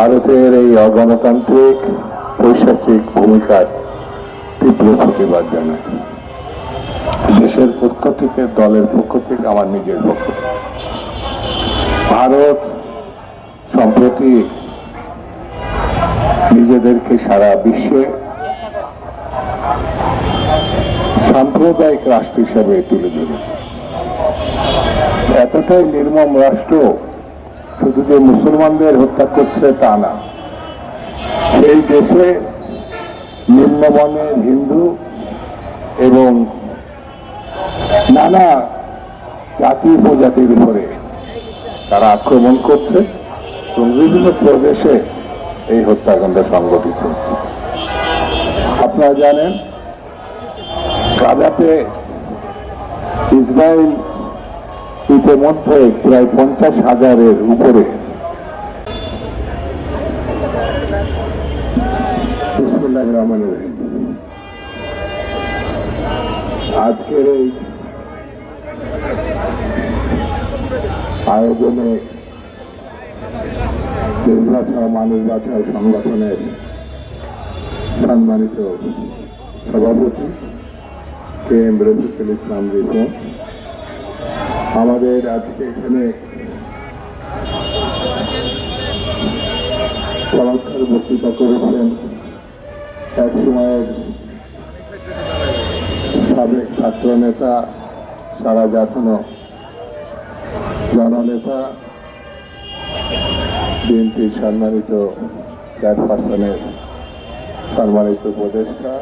ভারতের এই অগণতান্ত্রিক পৈশাচিক ভূমিকার তীব্র প্রতিবাদ জানাই দেশের পক্ষ থেকে, দলের পক্ষ থেকে, আমার নিজের পক্ষ। ভারত সম্প্রতি নিজেদেরকে সারা বিশ্বে সাম্প্রদায়িক রাষ্ট্র হিসাবে তুলে ধরেছে এতটাই নির্মম রাষ্ট্র শুধু যে মুসলমানদের হত্যা করছে তা না। এই দেশে নিম্নমানের হিন্দু এবং নানা জাতি উপজাতির উপরে তারা আক্রমণ করছে এবং বিভিন্ন প্রদেশে এই হত্যাকাণ্ড সংগঠিত হচ্ছে। আপনারা জানেন, গাজাতে ইসরায়েল ইতিমধ্যে প্রায় পঞ্চাশ হাজারের উপরে। আজকের এই আয়োজনে বাঁচাও মানুষ বাঁচাও সংগঠনের সম্মানিত সভাপতি কে এম রফিকুল ইসলাম রিপন আমাদের আজকে এখানে চমৎকার বক্তৃতা করেছেন। এক সময়ের সাবেক ছাত্র নেতা সারা জাতীয় জননেতা, বিএনপির সম্মানিত চেয়ারপারসনের সম্মানিত উপদেষ্টা